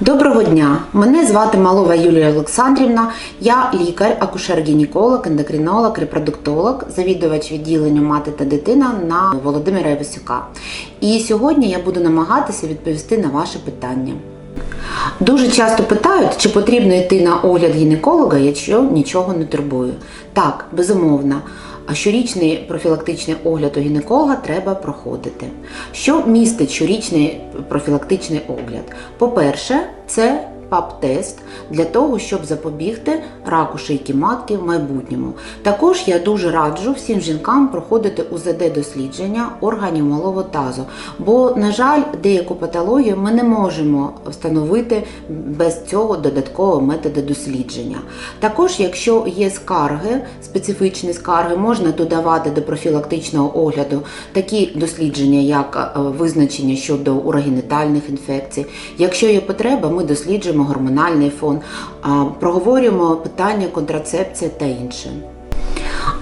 Доброго дня! Мене звати Малова Юлія Олександрівна. Я лікар, акушер-гінеколог, ендокринолог, репродуктолог, завідувач відділенню мати та дитина на Володимира Івасюка. І сьогодні я буду намагатися відповісти на ваше питання. Дуже часто питають, чи потрібно йти на огляд гінеколога, якщо нічого не турбує. Так, безумовно. А щорічний профілактичний огляд у гінеколога треба проходити. Що містить щорічний профілактичний огляд? По-перше, це ПАП-тест для того, щоб запобігти раку шийки матки в майбутньому. Також я дуже раджу всім жінкам проходити УЗД-дослідження органів малого тазу, бо, на жаль, деяку патологію ми не можемо встановити без цього додаткового методу дослідження. Також, якщо є скарги, специфічні скарги, можна додавати до профілактичного огляду такі дослідження, як е, визначення щодо урогенітальних інфекцій. Якщо є потреба, ми досліджуємо гормональний фон, проговорюємо питання контрацепції та інше.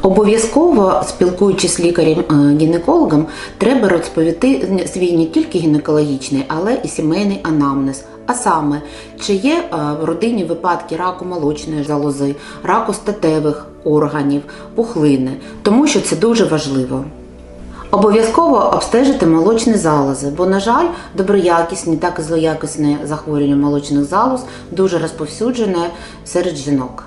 Обов'язково спілкуючись з лікарем-гінекологом, треба розповісти свій не тільки гінекологічний, але і сімейний анамнез. А саме, чи є е, в родині випадки раку молочної залози, раку статевих органів, пухлини, тому що це дуже важливо. Обов'язково обстежити молочні залози, бо, на жаль, доброякісні, так і злоякісні захворювання молочних залоз дуже розповсюджене серед жінок.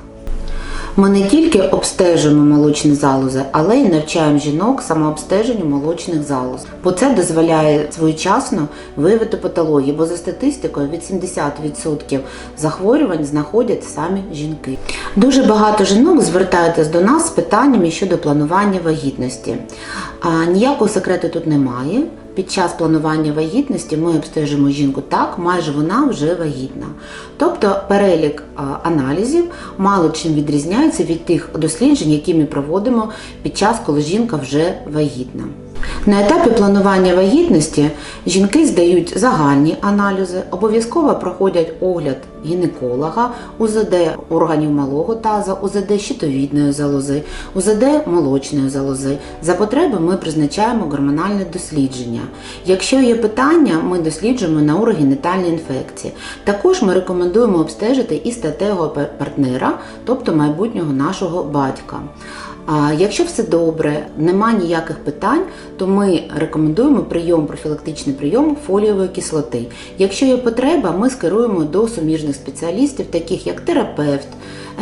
Ми не тільки обстежуємо молочні залози, але й навчаємо жінок самообстеженню молочних залоз, бо це дозволяє своєчасно виявити патології, бо за статистикою від 70% захворювань знаходять самі жінки. Дуже багато жінок звертаються до нас з питаннями щодо планування вагітності. А ніякого секрету тут немає. Під час планування вагітності ми обстежимо жінку так, майже вона вже вагітна. Тобто перелік аналізів мало чим відрізняється від тих досліджень, які ми проводимо під час, коли жінка вже вагітна. На етапі планування вагітності жінки здають загальні аналізи, обов'язково проходять огляд гінеколога, УЗД органів малого таза, УЗД щитовідної залози, УЗД молочної залози. За потреби ми призначаємо гормональне дослідження. Якщо є питання, ми досліджуємо на урогенітальні інфекції. Також ми рекомендуємо обстежити і статевого партнера, тобто майбутнього нашого батька. Якщо все добре, нема ніяких питань, то ми рекомендуємо прийом, профілактичний прийом фолієвої кислоти. Якщо є потреба, ми скеруємо до суміжних спеціалістів, таких як терапевт,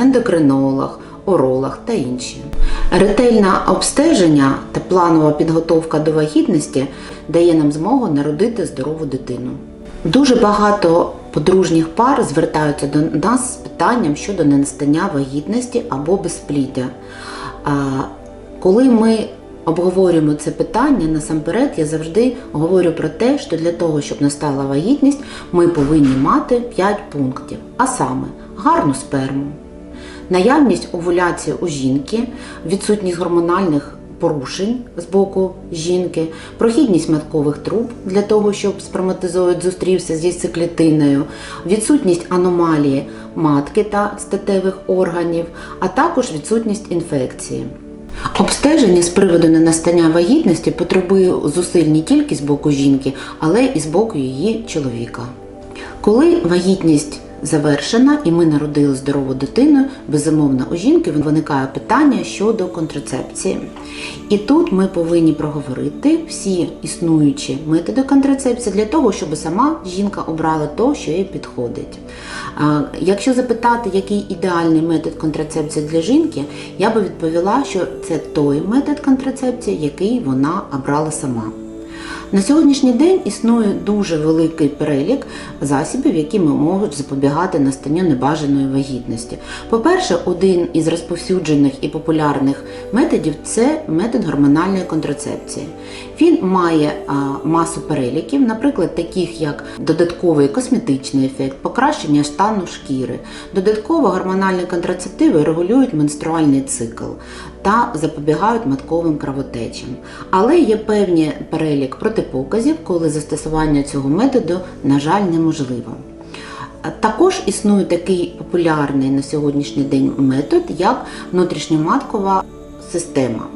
ендокринолог, уролог та інші. Ретельне обстеження та планова підготовка до вагітності дає нам змогу народити здорову дитину. Дуже багато подружніх пар звертаються до нас з питанням щодо ненастання вагітності або безпліддя. Коли ми обговорюємо це питання, насамперед я завжди говорю про те, що для того, щоб настала вагітність, ми повинні мати 5 пунктів, а саме гарну сперму, наявність овуляції у жінки, відсутність гормональних порушень з боку жінки, прохідність маткових труб для того, щоб сперматозоїд зустрівся з яйцеклітиною, відсутність аномалії матки та статевих органів, а також відсутність інфекції. Обстеження з приводу ненастання вагітності потребує зусиль не тільки з боку жінки, але і з боку її чоловіка. Коли вагітність завершена і ми народили здорову дитину, безумовно, у жінки виникає питання щодо контрацепції. І тут ми повинні проговорити всі існуючі методи контрацепції для того, щоб сама жінка обрала то, що їй підходить. Якщо запитати, який ідеальний метод контрацепції для жінки, я би відповіла, що це той метод контрацепції, який вона обрала сама. На сьогоднішній день існує дуже великий перелік засобів, які ми можуть запобігати настанню небажаної вагітності. По-перше, один із розповсюджених і популярних методів це метод гормональної контрацепції. Він має масу переліків, наприклад, таких як додатковий косметичний ефект, покращення стану шкіри. Додатково гормональні контрацептиви регулюють менструальний цикл та запобігають матковим кровотечам. Але є певні перелік протипоказів, коли застосування цього методу, на жаль, неможливо. Також існує такий популярний на сьогоднішній день метод, як внутрішньоматкова система.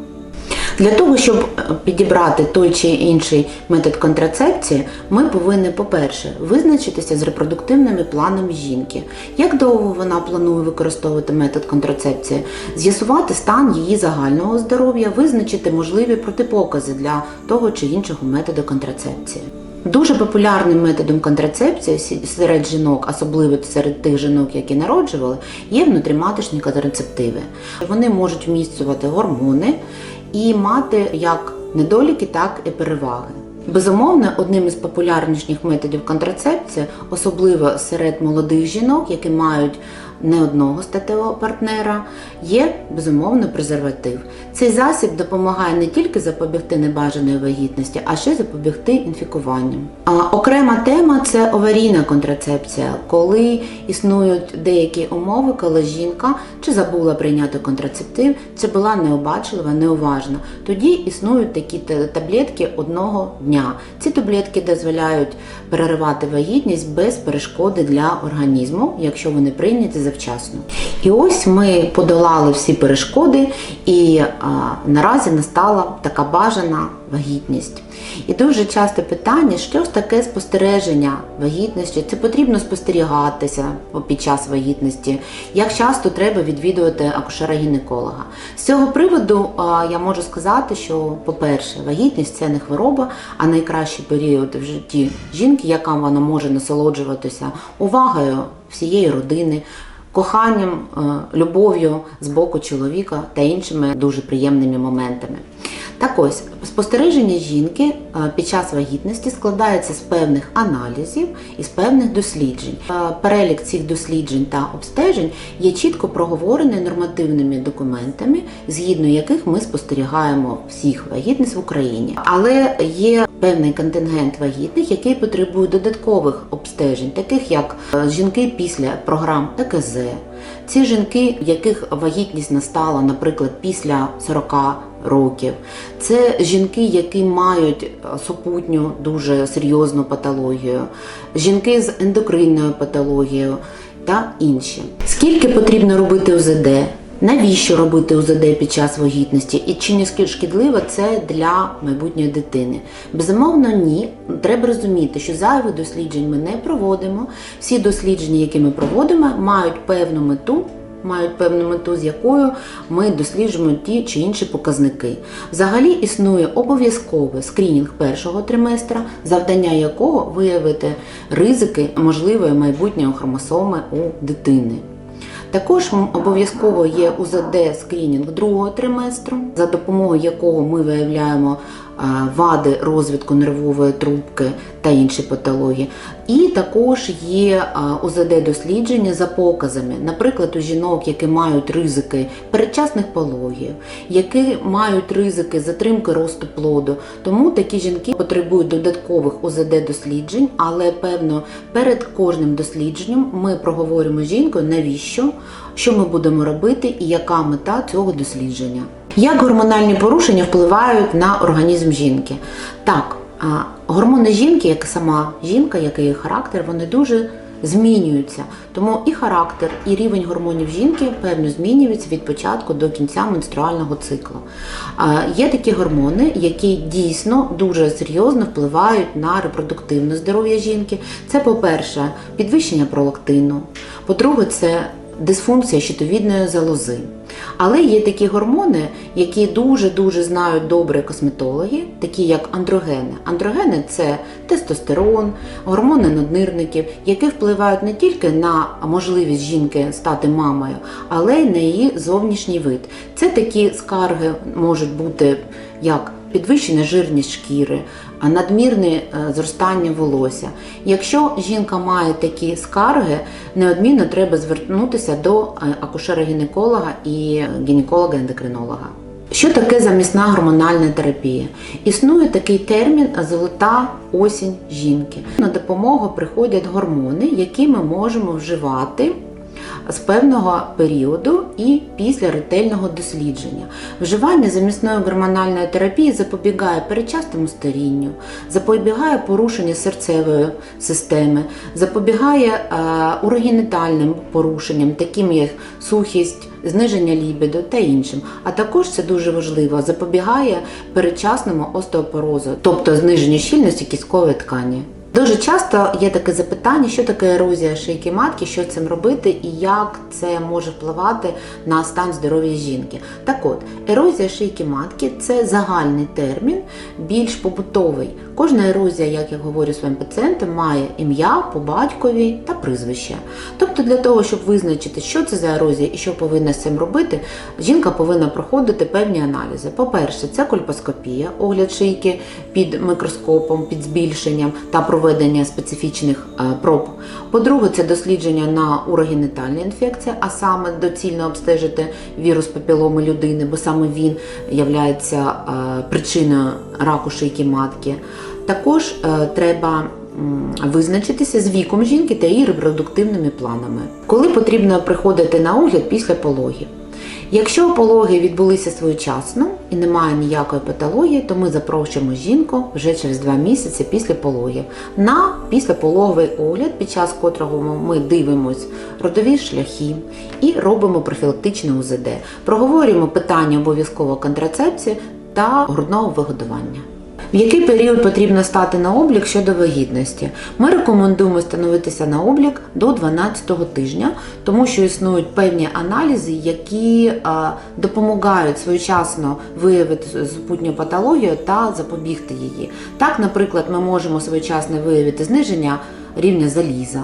Для того, щоб е, підібрати той чи інший метод контрацепції, ми повинні, по-перше, визначитися з репродуктивними планами жінки, як довго вона планує використовувати метод контрацепції, з'ясувати стан її загального здоров'я, визначити можливі протипокази для того чи іншого методу контрацепції. Дуже популярним методом контрацепції серед жінок, особливо серед тих жінок, які народжували, є внутріматочні контрацептиви. Вони можуть вмістювати гормони і мати як недоліки, так і переваги. Безумовно, одним із популярніших методів контрацепції, особливо серед молодих жінок, які мають не одного статевого партнера, є безумовно презерватив. Цей засіб допомагає не тільки запобігти небажаної вагітності, а ще запобігти інфікуванням. А, окрема тема це аварійна контрацепція, коли існують деякі умови, коли жінка чи забула прийняти контрацептив, чи була необачлива, неуважна. Тоді існують такі та- таблетки одного дня. Ці таблетки дозволяють переривати вагітність без перешкоди для організму, якщо вони прийняті завчасно. І ось ми подолали всі перешкоди, і а, наразі настала така бажана вагітність. І дуже часто питання, що ж таке спостереження вагітності, це потрібно спостерігатися під час вагітності, як часто треба відвідувати акушера-гінеколога. З цього приводу я можу сказати, що, по-перше, вагітність це не хвороба, а найкращий період в житті жінки, яка вона може насолоджуватися увагою всієї родини. Коханням, е, любов'ю з боку чоловіка та іншими дуже приємними моментами. Так ось, спостереження жінки е, під час вагітності складається з певних аналізів і з певних досліджень. Е, Перелік цих досліджень та обстежень є чітко проговорений нормативними документами, згідно яких ми спостерігаємо всіх вагітниць в Україні. Але є певний контингент вагітних, який потребує додаткових обстежень, таких як е, жінки після програм ЕКЗ. Ці жінки, яких вагітність настала, наприклад, після 40 років, це жінки, які мають е, супутню дуже серйозну патологію, жінки з ендокринною патологією та інші. Скільки потрібно робити УЗД? Навіщо робити УЗД під час вагітності і чи не шкідливо це для майбутньої дитини? Безумовно, ні. Треба розуміти, що зайвих досліджень ми не проводимо. Всі дослідження, які ми проводимо, мають певну мету. Мають певну мету, з якою ми досліджуємо ті чи інші показники. Взагалі існує обов'язковий скринінг першого триместра, завдання якого виявити ризики можливої майбутньої хромосоми у дитини. Також обов'язково є УЗД скринінг другого триместру, за допомогою якого ми виявляємо вади розвитку нервової трубки та інші патології. І також є е, УЗД дослідження за показами, наприклад, у жінок, які мають ризики передчасних пологів, які мають ризики затримки росту плоду. Тому такі жінки потребують додаткових УЗД досліджень, але певно перед кожним дослідженням ми проговоримо з жінкою, навіщо, що ми будемо робити і яка мета цього дослідження. Як гормональні порушення впливають на організм жінки? Так, гормони жінки, як і сама жінка, як і її характер, вони дуже змінюються. Тому і характер, і рівень гормонів жінки певно змінюється від початку до кінця менструального циклу. Є такі гормони, які дійсно дуже серйозно впливають на репродуктивне здоров'я жінки. Це, по-перше, підвищення пролактину. По-друге, це дисфункція щитовідної залози. Але є такі гормони, які дуже-дуже знають добре косметологи, такі як андрогени. Андрогени це тестостерон, гормони наднирників, які впливають не тільки на можливість жінки стати мамою, але й на її зовнішній вид. Це такі скарги можуть бути як підвищена жирність шкіри, надмірне е, зростання волосся. Якщо жінка має такі скарги, неодмінно треба звернутися до е, акушера-гінеколога і гінеколога-ендокринолога. Що таке замісна гормональна терапія? Існує такий термін золота осінь жінки. На допомогу приходять гормони, які ми можемо вживати з певного періоду і після ретельного дослідження. Вживання замісної гормональної терапії запобігає передчасному старінню, запобігає порушенню серцевої системи, запобігає е, урогенітальним порушенням, таким як сухість, зниження лібіду та іншим. А також це дуже важливо, запобігає передчасному остеопорозу, тобто зниженню щільності кісткової ткані. Дуже часто є таке запитання, що таке ерозія шийки матки, що цим робити і як це може впливати на стан здоров'я жінки. Так от, ерозія шийки матки це загальний термін, більш побутовий. Кожна ерозія, як я говорю своїм пацієнтам, має ім'я по батькові та прізвище. Тобто, для того, щоб визначити, що це за ерозія і що повинна з цим робити, жінка повинна проходити певні аналізи. По-перше, це кольпоскопія, огляд шийки під мікроскопом, під збільшенням та проведення специфічних е, проб. По-друге, це дослідження на урогенітальні інфекції, а саме доцільно обстежити вірус папіломи людини, бо саме він є причиною раку шийки матки. Також е, треба визначитися з віком жінки та її репродуктивними планами. Коли потрібно приходити на огляд після пологів. Якщо пологи відбулися своєчасно і немає ніякої патології, то ми запрошуємо жінку вже через два місяці після пологів на післяпологовий огляд, під час котрого ми дивимось родові шляхи і робимо профілактичне УЗД. Проговорюємо питання обов'язково контрацепції та грудного вигодування. В який період потрібно стати на облік щодо вагітності? Ми рекомендуємо становитися на облік до 12-го тижня, тому що існують певні аналізи, які допомагають своєчасно виявити супутню патологію та запобігти її. Так, наприклад, ми можемо своєчасно виявити зниження рівня заліза,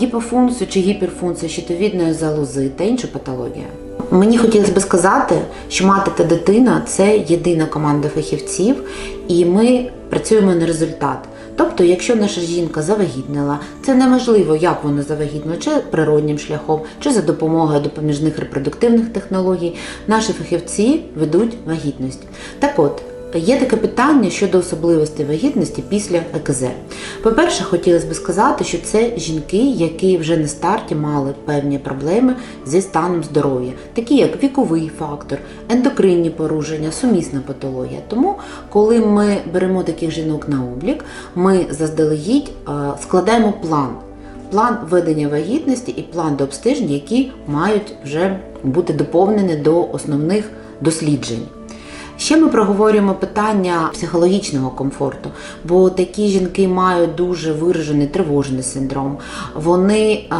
гіпофункцію чи гіперфункцію щитовідної залози та іншу патологію. Мені хотілося би сказати, що мати та дитина це єдина команда фахівців, і ми працюємо на результат. Тобто, якщо наша жінка завагітнила, це неможливо, як вона завагітнила, чи природнім шляхом, чи за допомогою допоміжних репродуктивних технологій, наші фахівці ведуть вагітність. Так от. Є таке питання щодо особливостей вагітності після ЕКЗ. По-перше, хотілося б сказати, що це жінки, які вже на старті мали певні проблеми зі станом здоров'я, такі як віковий фактор, ендокринні порушення, сумісна патологія. Тому, коли ми беремо таких жінок на облік, ми заздалегідь е, складаємо план. План ведення вагітності і план до обстеження, які мають вже бути доповнені до основних досліджень. Ще ми проговорюємо питання психологічного комфорту, бо такі жінки мають дуже виражений тривожний синдром. Вони е,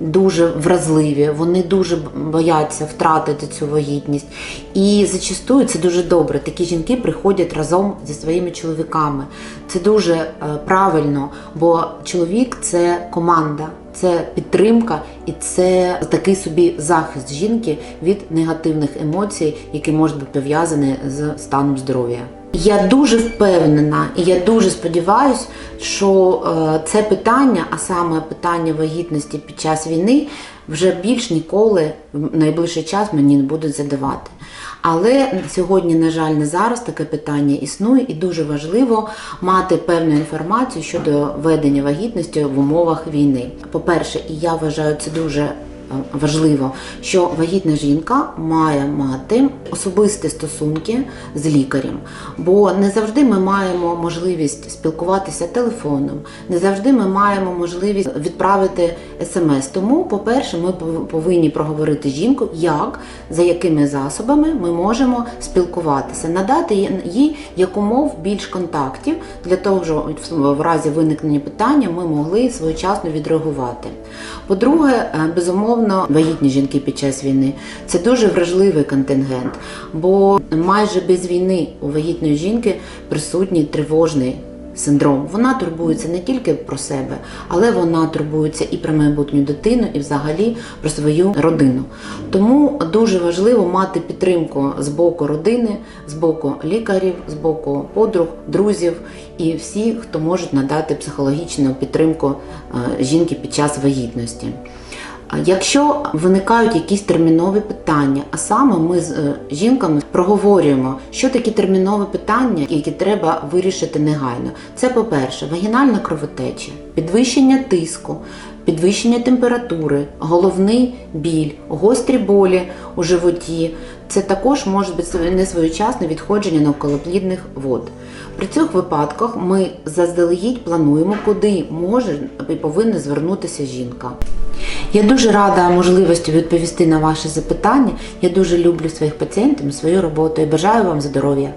дуже вразливі, вони дуже бояться втратити цю вагітність. І зачастую це дуже добре. Такі жінки приходять разом зі своїми чоловіками. Це дуже е, правильно, бо чоловік це команда. Це підтримка і це такий собі захист жінки від негативних емоцій, які можуть бути пов'язані з станом здоров'я. Я дуже впевнена і я дуже сподіваюся, що е, це питання, а саме питання вагітності під час війни, вже більш ніколи в найближчий час мені не будуть задавати. Але сьогодні, на жаль, не зараз таке питання існує, і дуже важливо мати певну інформацію щодо ведення вагітності в умовах війни. По-перше, і я вважаю це дуже важливо, що вагітна жінка має мати особисті стосунки з лікарем, бо не завжди ми маємо можливість спілкуватися телефоном, не завжди ми маємо можливість відправити смс. Тому, по-перше, ми повинні проговорити жінку, як за якими засобами ми можемо спілкуватися, надати їй якомов більш контактів для того, щоб в разі виникнення питання ми могли своєчасно відреагувати. По-друге, безумовно, вагітні жінки під час війни це дуже вражливий контингент, бо майже без війни у вагітної жінки присутній тривожний. Синдром вона турбується не тільки про себе, але вона турбується і про майбутню дитину, і взагалі про свою родину. Тому дуже важливо мати підтримку з боку родини, з боку лікарів, з боку подруг, друзів і всі, хто можуть надати психологічну підтримку жінки під час вагітності. Якщо виникають якісь термінові питання, а саме ми з е, жінками проговорюємо, що такі термінові питання, які треба вирішити негайно. Це, по-перше, вагінальна кровотеча, підвищення тиску, підвищення температури, головний біль, гострі болі у животі. Це також може бути несвоєчасне відходження навколоплідних вод. При цих випадках ми заздалегідь плануємо, куди може і повинна звернутися жінка. Я дуже рада можливості відповісти на ваші запитання. Я дуже люблю своїх пацієнтів, свою роботу і бажаю вам здоров'я.